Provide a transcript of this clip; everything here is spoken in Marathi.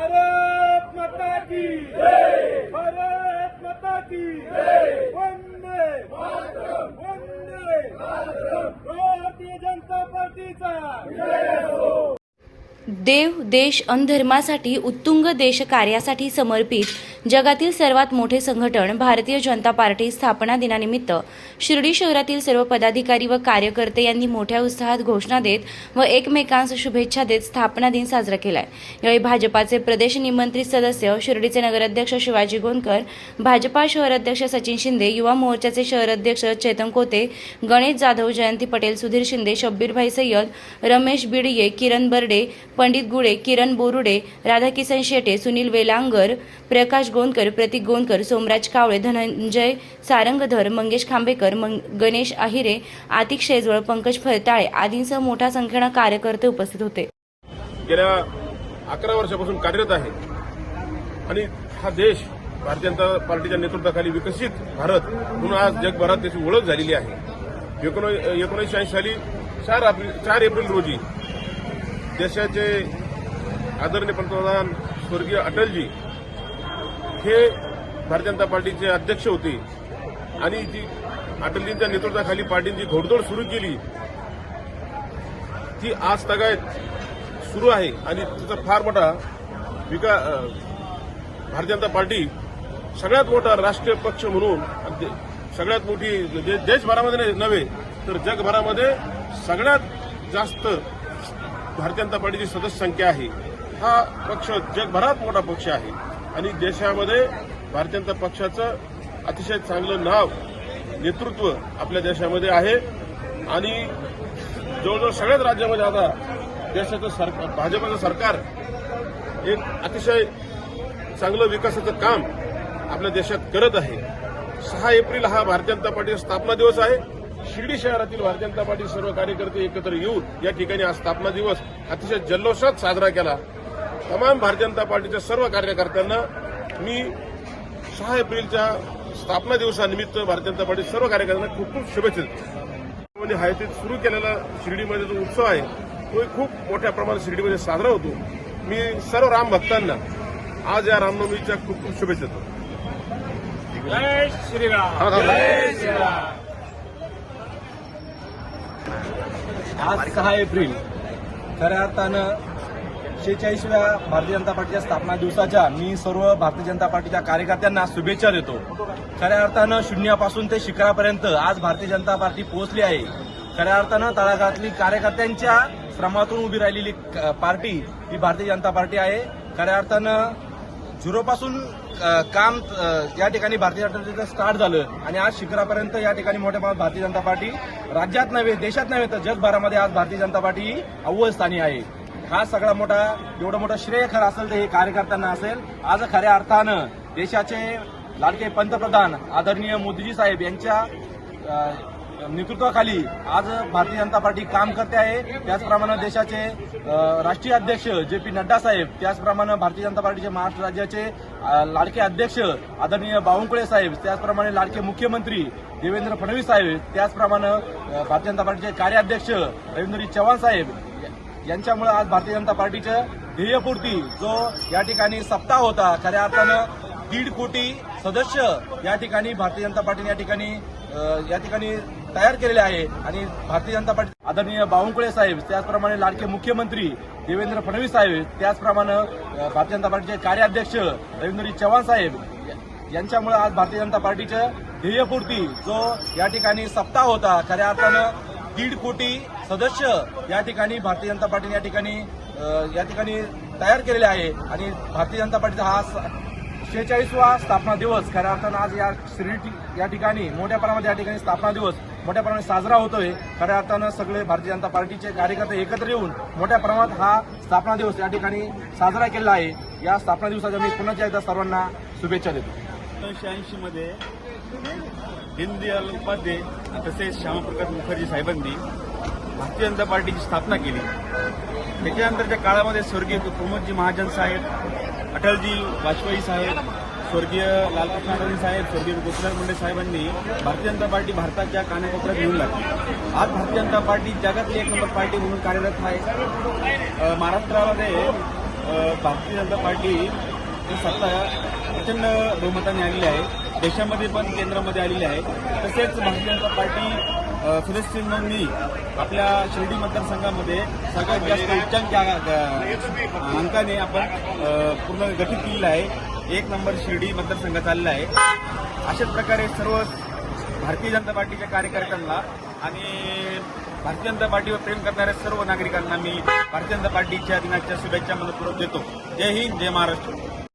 भारत माता की जय भारत माता की जय वंदे वंदे भारतीय जनता पार्टीचा. देव देश अनधर्मासाठी उत्तुंग देशकार्यासाठी समर्पित जगातील सर्वात मोठे संघटन भारतीय जनता पार्टी स्थापना दिनानिमित्त शिर्डी शहरातील सर्व पदाधिकारी व कार्यकर्ते यांनी मोठ्या उत्साहात घोषणा देत व एकमेकांस शुभेच्छा देत स्थापना दिन साजरा केलाय. यावेळी भाजपाचे प्रदेश निमंत्रित सदस्य शिर्डीचे नगराध्यक्ष शिवाजी गोंदकर भाजपा शहराध्यक्ष सचिन शिंदे युवा मोर्चाचे शहराध्यक्ष चेतन कोते गणेश जाधव जयंती पटेल सुधीर शिंदे शब्बीरभाई सय्यद रमेश बिडये किरण बर्डे पंडित गुळे किरण बोरुडे राधाकिसन शेटे सुनील वेलांगर प्रकाश गोंदकर प्रतीक गोंदकर सोमराज कावळे धनंजय सारंगधर मंगेश खांबेकर मंग गणेश आहिरे आतिक शेजवळ पंकज फरताळे आदींसह मोठ्या संख्येनं कार्यकर्ते उपस्थित होते. गेल्या अकरा वर्षापासून कार्यरत आहे. आणि हा देश भारतीय जनता पार्टीच्या नेतृत्वाखाली विकसित भारत म्हणून आज जगभरात त्याची ओळख झालेली आहे. एकोणीसशे ऐंशी साली चार एप्रिल चार एप्रिल रोजी देशाचे आदरणीय पंतप्रधान स्वर्गीय अटलजी हे भारतीय जनता पार्टीचे अध्यक्ष होते. आणि जी अटलजींच्या नेतृत्वाखाली पार्टीने जी घोडदौड सुरू केली ती आज तगायत सुरू आहे. आणि तिचा फार मोठा विका भारतीय जनता पार्टी सगळ्यात मोठा राष्ट्रीय पक्ष म्हणून सगळ्यात मोठी म्हणजे देशभरामध्ये नव्हे तर जगभरामध्ये सगळ्यात जास्त भारतीय जनता पार्टीची सदस्य संख्या आहे. हा पक्ष जगभरात मोठा पक्ष आहे. आणि देशामध्ये भारतीय जनता पक्षाचं अतिशय चांगलं नाव नेतृत्व आपल्या देशामध्ये आहे. आणि जवळजवळ सगळ्याच राज्यामध्ये आता देशाचं सरकार भाजपचं सरकार एक अतिशय चांगलं विकासाचं काम आपल्या देशात करत आहे. सहा एप्रिल हा भारतीय जनता पार्टीचा स्थापना दिवस आहे. शिर्डी शहरातील भारतीय जनता पार्टी सर्व कार्यकर्ते एकत्र येऊन या ठिकाणी हा स्थापना दिवस अतिशय जल्लोषात साजरा केला. तमाम भारतीय जनता पार्टीच्या सर्व कार्यकर्त्यांना मी सहा एप्रिलच्या स्थापना दिवसानिमित्त भारतीय जनता पार्टी सर्व कार्यकर्त्यांना खूप खूप शुभेच्छा देतो. हयातीत सुरू केलेला शिर्डीमध्ये जो उत्सव आहे तो खूप मोठ्या प्रमाणात शिर्डीमध्ये साजरा होतो. मी सर्व राम भक्तांना आज या रामनवमीच्या खूप खूप शुभेच्छा देतो. श्रीराम. आज सहा एप्रिल. खऱ्या अर्थानं शेहेचाळीसव्या भारतीय जनता पार्टीच्या स्थापना दिवसाच्या मी सर्व भारतीय जनता पार्टीच्या कार्यकर्त्यांना शुभेच्छा देतो. खऱ्या अर्थानं शून्यापासून ते शिखरापर्यंत आज भारतीय जनता पार्टी पोहोचली आहे. खऱ्या अर्थानं तळागाळातली कार्यकर्त्यांच्या श्रमातून उभी राहिलेली क- पार्टी ही भारतीय जनता पार्टी आहे. खऱ्या अर्थानं झिरोपासून काम या ठिकाणी भारतीय जनता पार्टीचं स्टार्ट झालं आणि आज शिखरापर्यंत या ठिकाणी मोठ्या प्रमाणात भारतीय जनता पार्टी राज्यात नव्हे देशात नव्हे तर जगभरामध्ये आज भारतीय जनता पार्टी ही अव्वल स्थानी आहे. हा सगळा मोठा एवढं मोठं श्रेय खरं असेल तर हे कार्यकर्त्यांना असेल. आज खऱ्या अर्थानं देशाचे लाडके पंतप्रधान आदरणीय मोदीजी साहेब यांच्या नेतृत्वाखाली आज भारतीय जनता पार्टी काम करते आहे. त्याचप्रमाणे देशाचे राष्ट्रीय अध्यक्ष जे पी नड्डा साहेब त्याचप्रमाणे भारतीय जनता पार्टीचे महाराष्ट्र राज्याचे लाडके अध्यक्ष आदरणीय बावनकुळे साहेब त्याचप्रमाणे लाडके मुख्यमंत्री देवेंद्र फडणवीस साहेब त्याचप्रमाणे भारतीय जनता पार्टीचे कार्याध्यक्ष रवींद्रजी चव्हाण साहेब यांच्यामुळे आज भारतीय जनता पार्टीचं ध्येयपूर्ती जो या ठिकाणी सप्ताह होता खऱ्या अर्थानं दीड कोटी सदस्य या ठिकाणी भारतीय जनता पार्टीने या ठिकाणी या ठिकाणी तयार केलेले आहे. आणि भारतीय जनता पार्टी आदरणीय बावनकुळे साहेब त्याचप्रमाणे लाडके मुख्यमंत्री देवेंद्र फडणवीस साहेब त्याचप्रमाणे भारतीय जनता पार्टीचे कार्याध्यक्ष रवींद्रजी चव्हाण साहेब यांच्यामुळे आज भारतीय जनता पार्टीचं ध्येयपूर्ती जो या ठिकाणी सप्ताह होता खऱ्या अर्थानं दीड कोटी सदस्य या ठिकाणी भारतीय जनता पार्टीने या ठिकाणी या ठिकाणी तयार केलेले आहे. आणि भारतीय जनता पार्टीचा हा शेहेचाळीसवा स्थापना दिवस खऱ्या अर्थानं आज या शिर्डी या ठिकाणी मोठ्या प्रमाणात या ठिकाणी स्थापना दिवस मोठ्या प्रमाणात साजरा होतोय. खऱ्या अर्थानं सगळे भारतीय जनता पार्टीचे कार्यकर्ते एकत्र येऊन मोठ्या प्रमाणात हा स्थापना दिवस या ठिकाणी साजरा केला आहे. या स्थापना दिवसाच्या मी पुन्हा एकदा सर्वांना शुभेच्छा देतो. एकोणीसशे ऐंशी मध्ये दीनदयाल उपाध्याय तसेच श्यामाप्रसाद मुखर्जी साहेबांनी भारतीय जनता पार्टीची स्थापना केली. त्याच्यानंतरच्या काळामध्ये स्वर्गीय प्रमोदजी महाजन साहेब अटलजी वाजपेयी साहेब स्वर्गीय लालकृष्ण साहेब स्वर्गीय गोपीनाथ मुंडे साहेबांनी भारतीय जनता पार्टी भारताच्या कानाकोपऱ्यात घेऊन लागली. आज भारतीय जनता पार्टी जगातली एक नंबर पार्टी म्हणून कार्यरत आहे. महाराष्ट्रामध्ये भारतीय जनता पार्टी ही सत्ता प्रचंड बहुमताने आलेली आहे. देशामध्ये पण केंद्रामध्ये आलेली आहे. तसेच भारतीय जनता पार्टी सुरेश सदस्य आपल्या शिर्डी मतदारसंघामध्ये सगळ्यात जास्त उच्चांक अंकाने आपण पूर्ण गठीत केलेलं आहे. एक नंबर शिर्डी मतदारसंघात आलेला आहे. अशाच प्रकारे सर्व भारतीय जनता पार्टीच्या कार्यकर्त्यांना आणि भारतीय जनता पार्टीवर प्रेम करणाऱ्या सर्व नागरिकांना मी भारतीय जनता पार्टीच्या दिनाच्या शुभेच्छा मनपूर्वक देतो. जय हिंद जय महाराष्ट्र.